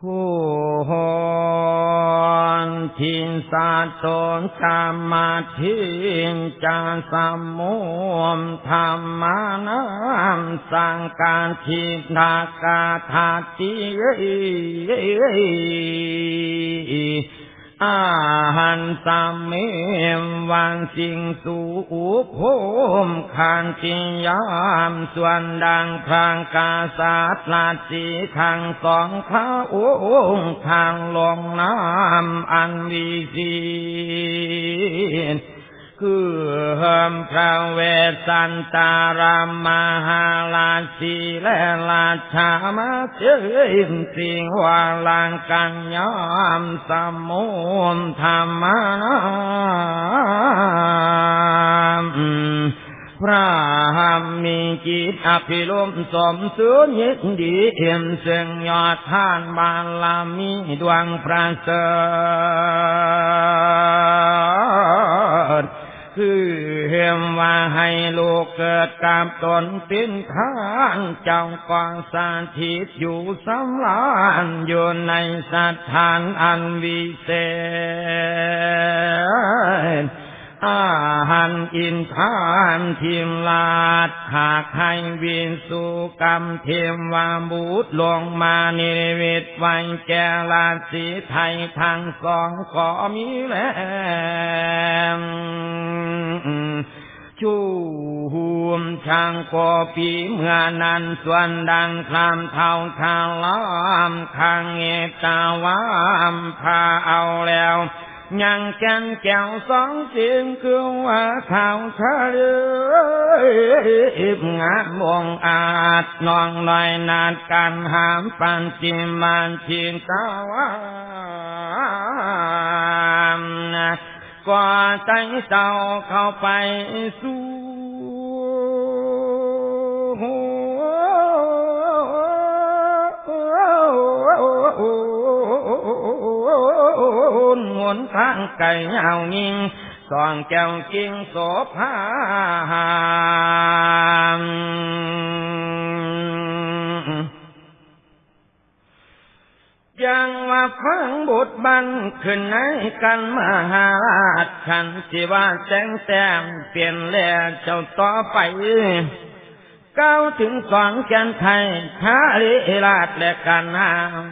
ผู้หอนทินสาตนสามาธิจาสมุมธรรมานัมสังการทินากาธาติ อาหันสามเมวันสิงสูอุภูมขันจิยามส่วนดังทางกาสาตลาสีทางสองพระองทางลงน้ำอันวีสี คือเฮิมพระเวสสันตารามมหาลาสีและราชามาเจิมสิงวาลังกันยามสมุมธรรมนามพระหมมีจิตอภิรมสมสุญยินดีเอ็มซึ่งยอดท่านบาลามีดวงพระเสริฐ คือเห็มว่าให้ลูกเกิดตามตนเป็นทานเจ้ากองสาธิตอยู่สำลานอยู่ในสถานอันวิเศษอาหันอินทานทิมลาดหากให้วินสุกรรมเทมวาบูตลงมาเนเวทไว้แกลาสีไทยทางสองก็มีแล้ว ชูหุมช่างกอปีเมื่อนั้นส่วนดังคลามเท่าทาลามข้างเอตาวามพาเอาแล้วยังแกนแก้วสองเสียงคือว่าข่าวทะเลงานมองอาจนองลอยนาดการหามปันจิมานชินตาวา กว่าใจเจ้าเข้าไปสู่หนทางไก่ยาวยิงสองแก้วกิงโสภายังว่าฟังบท บันขึ้นในกันมหาราชขันสิว่าแสงแต้มเปลี่ยนแลเจ้าต่อไปก้าวถึงสองแกนไทยทาลิราชและกันนา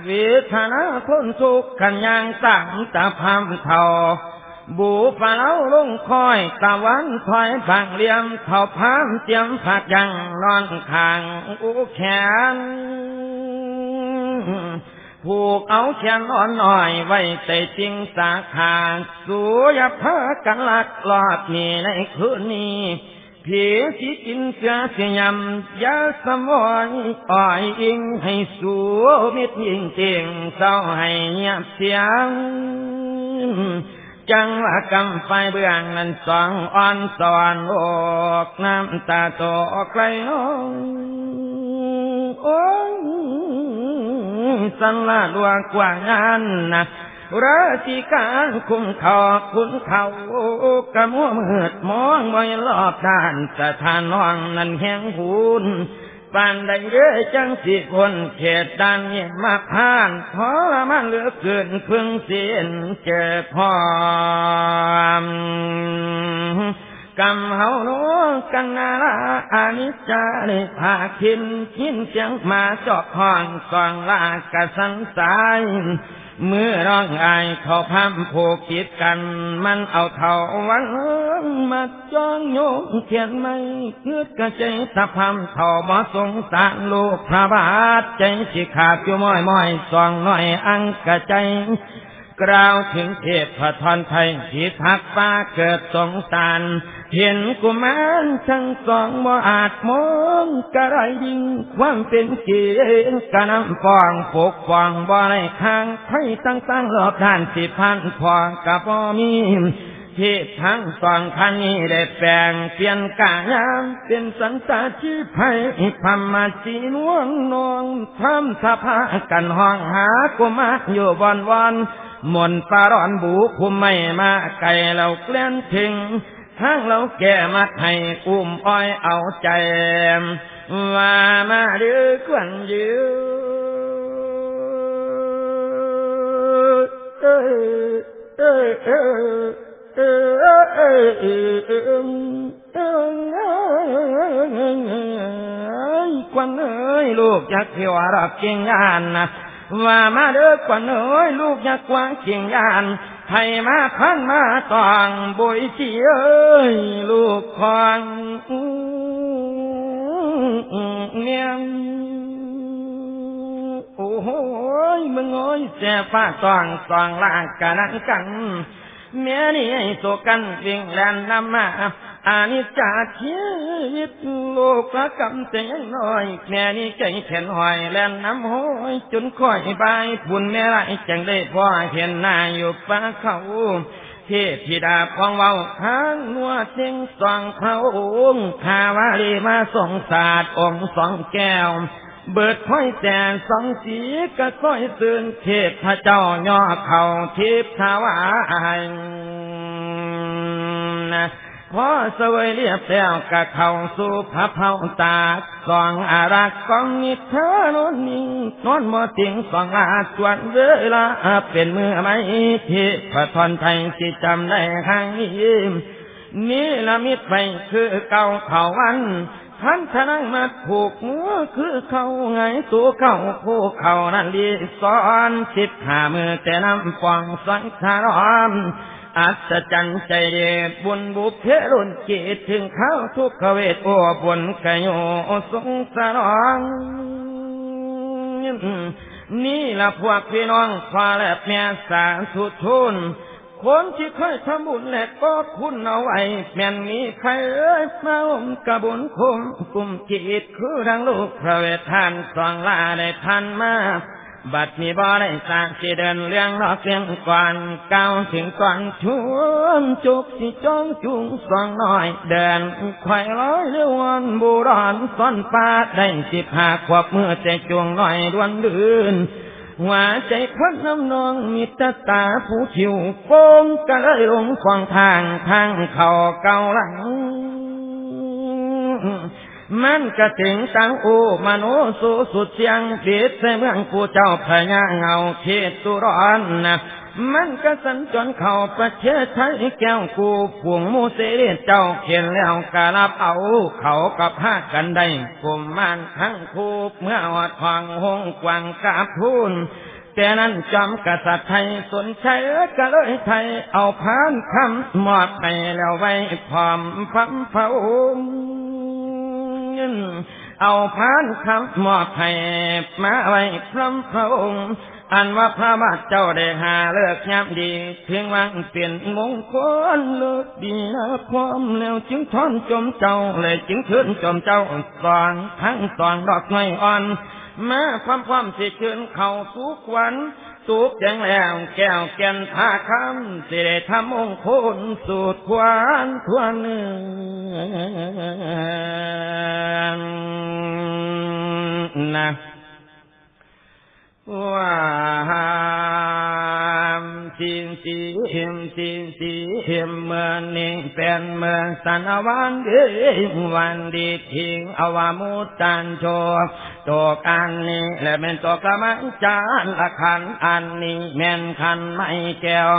วิธนาคนทุกขันยังสามตะพามเท่าบูปะเล้าลงคอยตะวันถอยผักเลี่ยมเท่าพามเตรียมผักยังนอนขางอุแขน ผูกเอาแขนอ่อนหน่อยไว้ใส่จิงสาขาสูยาเพากันลักลอดนี่ในคืนนี้ผีสิกินเสือเสียยำยาสมอยอ่อยอิงให้สูมิดยิงเตียงเศร้าให้เงียบเสียง จังว่ากำไฟเบื้องนั้นสองอ่อนสอนโอกน้ำตาโตไกลน้องโอ้ย สันลาดวงกว่างานนะราชิการคุ้มเขาคุณเขากระมัวมืดมองบ่อยรอบด้านสถานน้องนั้นแห้งหูนปานใดเด้อจังสิคนเขตดังเนี่ยมาผ่านทรมานเหลือเกินพึ่งเสียนเจอพร้อม กำเฮาโนกันนาลาอานิจจาในภาคินขินเสียงมาจอกห้องกองลากระสันสายเมื่อร้องไอเขาพัมผูกจิตกัน มันเอาเท่าวันมาจ้องโยงเขียนไม่คืดกระใจตะพัมเท่าบ่สงสารลูกพระบาทใจสิขาดอยู่ม้อยม้อยสองน้อยอังกระใจ กล่าวถึงเทพทอนไทยที่ทักฟ้าเกิดสงสาร เห็นกุมารทั้งสองบ่อาจมองกระไรยิงความเป็นเกียงกระนำฟองปกฟองบ่ไรข้างไทยตั้งๆรอบด้านสิพันพองกับบ่มีที่ทั้งสองคันนี้ได้แปลงเปลี่ยนกายามเป็นสันตาที่ไพ่พมาสีนวงนองทำสภากันห้องหากุมารอยู่บอนวัน มนต์ปาร้อนบูคุมไม่มาไก่เราเกลี้ยนถึงทางเราแก่มัดให้อุ้มอ้อยเอาใจว่ามาดื้อควันยืนเออเออเออเออเออเออควันเอ้ยลูกอยากเที่ยวรับเก่งงานนะ ว่ามาเด้อควันเอ้ยลูกยากกวางเก่งงานให้มาพันมาตองบุยเจีเอ้ยลูกควันเนียงโอ้โหมึงโอ้ยแส่ฟ้าตองตองลางกันนั่งกันเมียนี่ให้โซกันวิ่งแลนนำมา อานิจจาชีวิตโลกละกำแต่ยังน้อยแม่นี่ใจแข็งหอยแล่นน้ำห้อยจนค่อยบายพุ่นแม่ไรจังได้พ่อเห็นหน้าอยู่ป่าเขาเทพธิดาพองเว้าทางนัวเสียงสองพระองค์ข้าวารีมาส่งศาสตร์องค์สองแก้ว เบิดค่อยแสนสองสีก็ค่อยตื่นเทพพระเจ้าย่อเข่าทิพทวายนะ พอสวยเรียบแล้วกะเข้าสู่พระเผาตาสองอารักกองนิเธอนอนนิ่งนอนมอติงสองลาสวนเวลาเป็นมือไม่ทิพระทนไทยสิจำได้ครั้งนี้นี่ละมิตรไปคือเก่าเขาวันท่านทนังมาผูกมือคือเขาไงตัวเขาผู้เขานั่นดีสอนสิบหามือแต่น้ำฟองสังขารอม อัศจรรย์ใจเดชบุญบุพเพรุนจิตถึงเข้าทุกขเวทโอบุญกโยสงสารองนี่ละพวกพี่น้องฟ้าและแม่สาสุทุนคนที่เคยทำบุญและก็คุณเอาไว้แม่นมีใครเอ้ยมาอมกระบุญคุมกุมจิตคือดังลูกพระเวททานสองลาได้ทันมา บัดมีบ่ได้สร้างสิเดินเรื่องนอกเสียงก่อนเก้าถึงก่อนช่วงจุกสิจ้องจุงสองน้อย เดินไข่ร้อยเรือวนบูรอนซ่อนป้าได้สิบห้าขวบเมื่อใจจวงน่อยดวนดื่นหัวใจควันน้ำนองมีตาตาผู้ชิวโกงก็เลยลงขวางทางทางเข่าเก่าหลัง มันก็ถึงตังอูมโนสุสุดเสียงเด็ดใส่เมืองผู้เจ้าพญาเงาเขตสุรอนนะมันก็สัญจรเข้าประเทศไทยแก้วกูผวงมูเสเดเจ้าเขียนแล้วกะรับเอา เขากับพากันได้กลุ่มมันทั้งคูเมื่อวัดทองหงกวางกาบทูลแต่นั้นจอมกษัตริย์ไทยสนใจก็เลยไทยเอาพานคำมอดไปแล้วไว้พร้อมฟังเผา เอาพานคำมอบให้มาไว้พร้อมพระองค์ อันว่าพระบาทเจ้าได้หาเลิกยามดีเพียงวังเปลี่ยนมงคลเลิกดีนะความแล้วจึงทอนจมเจ้าเลยจึงขึ้นจมเจ้าสองทั้งสองดอกไม้อ่อนมาความความสิเชิญเข้าสุขวัน สุกยังแล้วแก้วแก่นทาคำสิได้ทำองคลสูตรควานทวนเนื้อนะ ว่าสินสีหิมสินสีหิมเมื่อนี้เป็นเมื่อสันวันดีวันดีทิ้งอวามุตันโชตัวกันนี้และเป็นตัวกำมันจานละขันอันนี้แม่นขันไม่แก้ว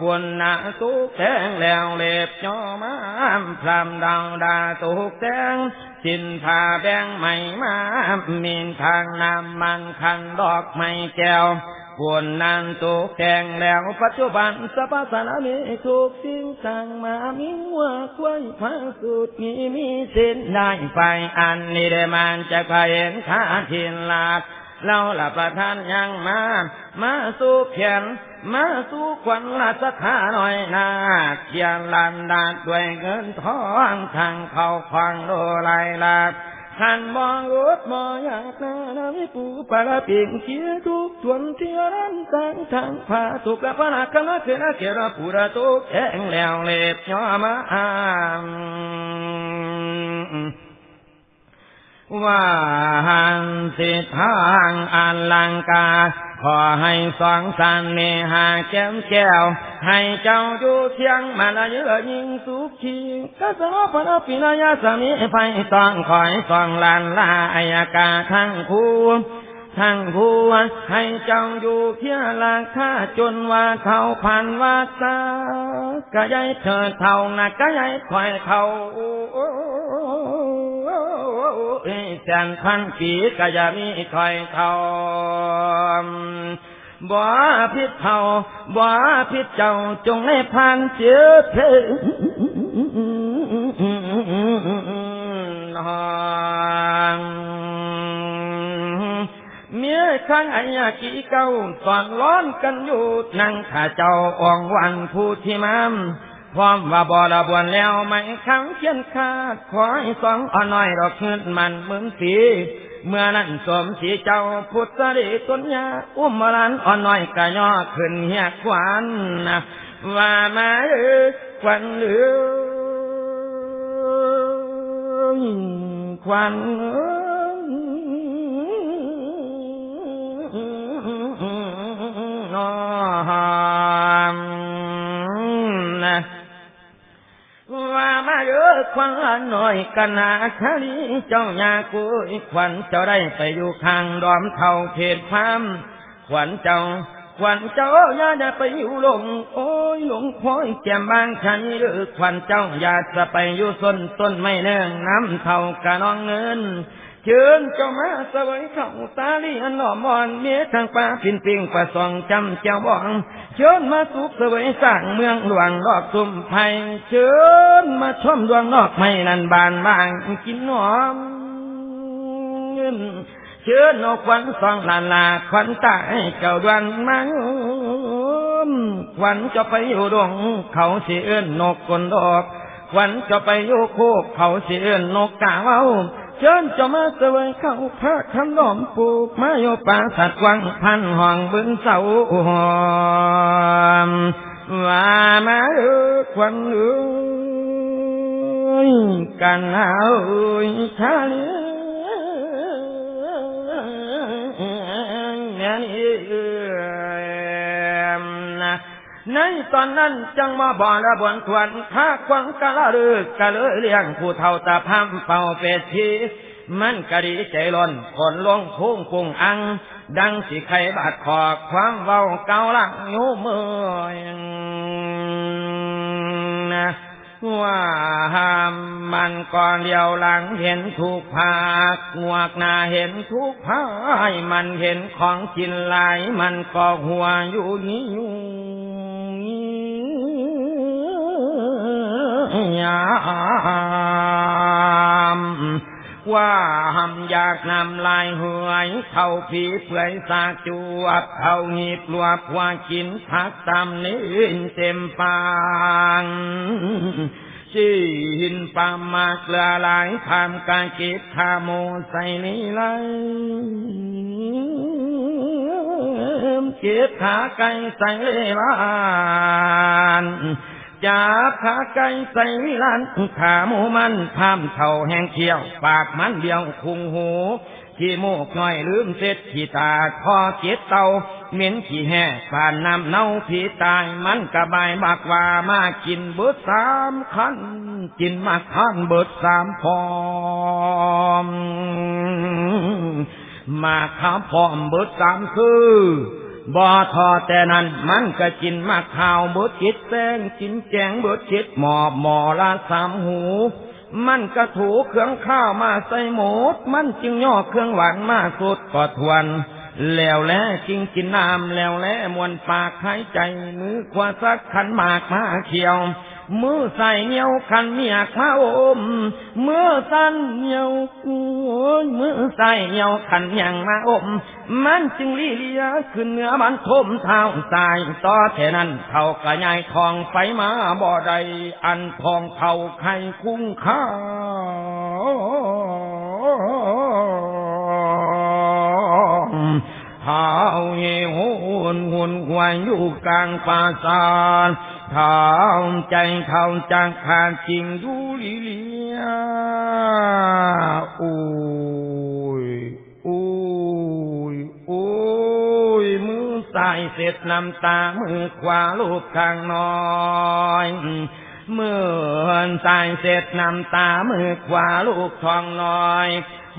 ควรนาตุกแตงแล้วเล็บจอมามพรำดาวดาตุกแตง สินผาแบงไม่มามีนทางนำมันคันดอกไม้แก้วปวนนานตุกแตงแล้วปัจจุบันสภาสนามีทุกสิ่งสั่งมามีว่าควายพระสุดมีมีเส้นได้ไปอันนี้ได้มันจะไปเห็นข้าทินลาด เราละประทานยังมา มาสู่เขียน มาสู่ควันราชคาหน่อยนาเขียนลันดาดด้วยเงินทองทางเขาฟังโดไลลาขันมองรถมองอยากนานาวิปูปลาปิงเชียทุกทวนเทียรันตังทางผาตุกละพนาคณะเทนะเกระปุระตุกแข็งแล้วเล็บย่อมาอาม ว่าหันสิทางอันลังกา ขอให้สองสันเนหาแก้มแก้ว ให้เจ้าอยู่เทียงมาละเยอะยิ่งสุขีก็สนอพระปินายาสมีไปต้องคอยสองลานลาอายากาทั้งคู่ทั้งผู้ว่าให้เจ้าอยู่เพียราคาจนว่าเขาผ่านว่าซากะยายเธอเท่านะกะยายถอยเขา แสนพันปีกะยามีถอยเท่าบ่พิษเท่าบ่พิษเจ้าจงให้ผ่านเจือเธอเมียข้างไอ้ยากีเก้าสอนร้อนกันอยู่นั่งข้าเจ้าอ่องวันผู้ที่มาม พร้อมว่าบ่ละบวนแล้วไม่ขังเขียนคาดขอให้สองอ่อนน้อยดอกเงินมันเหมือนสีเมื่อนั้นสมสีเจ้าพุทธดีตุนยาอุ้มมาลันอ่อนน้อยกะย่อขึ้นเฮียขวานนะว่ามาเออควันเออควันเออ อควันละหน่อยกันนาคลีเจ้ายากุยควันเจ้าได้ไปอยู่ข้างดอมเท่าเพศพามควันเจ้าควันเจ้าอย่าได้ไปอยู่หลง โอ้ยหลงพ้อยแก้มบางชันหรือควันเจ้าอย่าจะไปอยู่ส้นต้นไม่เนื่องน้ำเท่ากะน้องเงิน เชิญเจ้ามาสวยเข้าตาลีอันหน่อมอนเมียทางป่าปินปิงประสองจำเจ้าบองเชิญมาสุขสวยสร้างเมืองหลวงดอกสุ่มไผ่เชิญมาชมดวงนอกไม้นันบานบางกินหอมเงินเชิญนกควันสองลานลาควันตาเจ้าดวนมังควันจะไปอยู่ดงเขาเสียนนกคนดอกควันจะไปอยู่โคกเขาเสียนนกกาเว้า เชิญจะมาเสวยเข้าพระคำน้อมปลูกมาโยป่าสัตว์วังพันห้องบึงเสาหอมว่ามาเออควันเอ้ยกันเอาเอ้ยชาลีเนี่ยนี่เอ้ยนะ ในตอนนั้นจังมาบ่อระบวนทวนข้าควังกะละรึกกะเลยเลี้ยงผู้เฒ่าตาพามเป่าเป็ดทีมันกะดีใจล้นขนลงพุ่งปุงอัง ดังสิไข่บาดคอความเว้าเกาลังอยู่เมื่อยนะว่าหามมันก่อนเดียวหลังเห็นทุกภาคงวกหน้าเห็นทุกภายมันเห็นของกินหลายมันก็หัวอยู่นี้ยามว่าหำอยากนำลายหวยเท่าผีเปื่อยสากจวบเท่าหีบลวบว่ากินพักตามนี้เต็มปางชีหินปามมาเกลือหลายทำการเก็บขาโมใส่นี่ไรเก็บขาไก่ใส่เลวาน จับขาไก่ใส่ลันขาหมูมันพามเท่าแห้งเขียว ปากมันเดียวคุงหูขี้มูกน้อยลืมเสร็จขี้ตาคอเจ็ดเตาเหม็นขี้แห่ผ่านน้ำเน่าผีตายมันกระบายบักว่ามากินเบิดสามขันกินมาขันเบิดสามพอมมาข้าพร้อมเบิดสามคือ บ่ทอแต่นั้นมันก็กินมาข้าวเบิดจิตแตงจินแจงเบิดจิตหมอบหมอละสามหู มันกระถูเครื่องข้าวมาใส่หมดมันจึงย่อเครื่องหวานมาสุดก็ทวนแล้วแลกินกินน้ำแล้วแลมวนปากหายใจมือขวาสักขันหมากมาเขียว มือใส่เหนียวขันเมียกมาอมมือสั้นเหนียวโอ้ยมือใส่เหนียวขันยังมาอม มันจึงลีเลียขึ้นเนื้อมันทมเท้าสายต่อแค่นั้นเขากระยายทองไฟมาบ่อใดอันทองเขาไข่คุ้งค่าเท้าเหี่ยวหุ่นหุ่นควายอยู่กลางป่าซาน เท้าใจเขาจังขาดจริงดูลิเลียโอ้ยโอ้ยโอ้ยมือซ้ายเสร็จน้ำตา มือขวาลูบข้างน้อยเมื่อซ้ายเสร็จน้ำตามือขวาลูกทองน้อย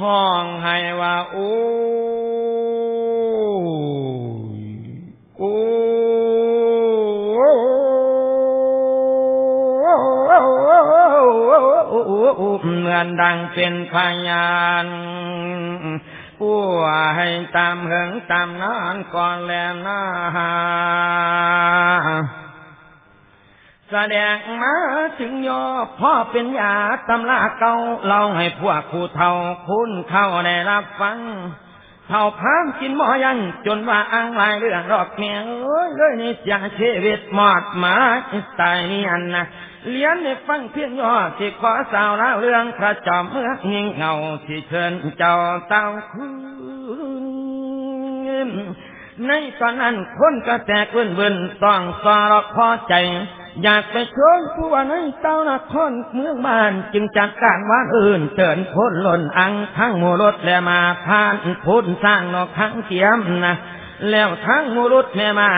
ห้องให้ว่าโอ้ ดังเป็นพยานผู้ให้ตามเหิงตามนานก่อนแลหน้าแสดงมาถึงยอพ่อเป็นยาตำลาเก่าเล่าให้พวกผู้เท่าคุณเข้าได้รับฟัง เท่าพามกินหมอยันจนว่าอังลายเรื่องรอกเมียเอ้ยเลยนี่เสียงชีวิตหมอดหมาตายนี่อันนะเลี้ยนในฟังเพียงย่อที่ขอสาวเล่าเรื่องพระจอมเมื่อยิงเงาที่เชิญเจ้าเต้าคืนในตอนนั้นคนก็แตกเบิ่นเบิ่นต้องสอรพอใจ อยากไปชวนผู้ว่าในเต้านครเมืองบ้านจึงจัดการว่านอื่นเตือนพ้นหล่นอังทั้งหมูรถและมาพานพุนสร้างนอกทั้งเทียมนะแล้วทั้งหมูรถแม่มา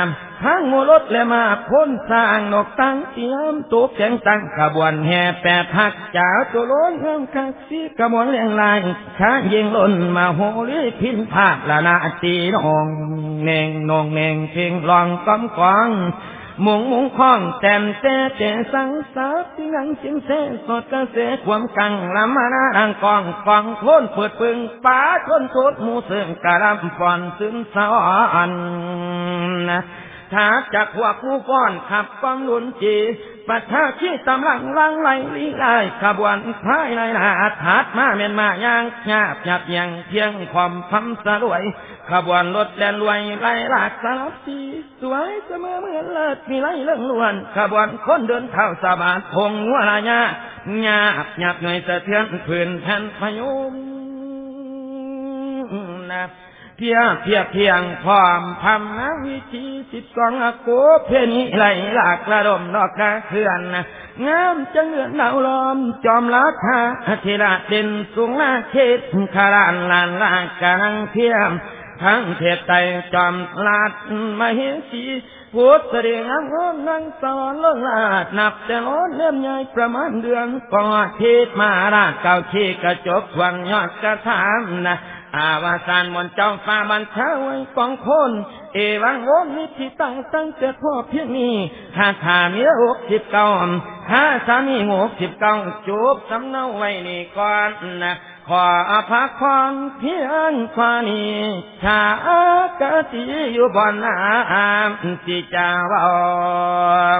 ทั้งหมูรถและมาพ้นสร้างนอกตั้งเทียมตุกแจงตั้งขบวนแห่แปดพักจ้าตัวล้นเฮืองคักสีกระมวลเลียงลายช้ายิงล่นมาโหลีพินภาคละนาตีนองเน่งนองเน่งเพ่งลองกำกวาง มุงมุงคล้องแต้มเตเจสังสาที่นังจิงเสสดกระเสความกังละมานาดังกองกองโคนเปิดปึงป้าชนทุดมูเสื่อมกระลำฟอนซึมสอนนะ ถาจากพวกผู้ฟ้อนขับกองหลุนจีปัทาที่ตำลังลังไหลลีไลขบวนพายในนาทัดมาเมียนมาย่างหยาบหยาบยังเพียงความพัมสรวย ขบวนรถแล่นรวยไล่ลากสลับสีสวยเสมอเหมือนเลิศมีไล่เรื่องล้วน ขบวนคนเดินเท้าสบานพงวัวลายาหยาบหยาบหน่อยสะเทือนพื้นแผ่นพยุมนะ เพียเพียเพียงความพำนะวิธีสิบสองอากูเพนีไหลหลากระดมดอกกระเคลื่อนงามจังเงือนดาวลอมจอมราคาธิราชเด่นสูงนาเขตคารานลานลากกลังเทียมทั้งเทพไตจอมลาดมาเฮสีพุทธเสด็จงามงนั่งสอนลงลาดนับแต่ร้นเล่มใหญ่ประมาณเดือนก่อเทศมาราเก่าชีกระจกวังยอดกระถามนะ อาวาสานมนเจ้าฟ้าบันเทาไว้กองคน เอวังโอนนิธิตั้งตั้งแต่พ่อเพียงนี้ข้าขาเมียหกสิบเก้าข้าสามีหกสิบเก้าจูบสำเนาไว้นี่ก่อนนะขออภักความเพียงความนี้ชากะติอยู่บนน้ำที่จะวอ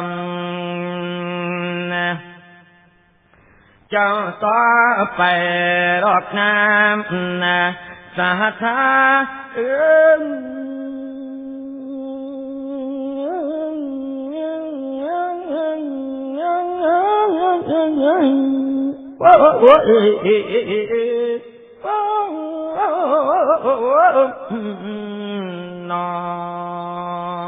มนะเจ้าต่อไปรอกน้ำนะ xả tha ứng nó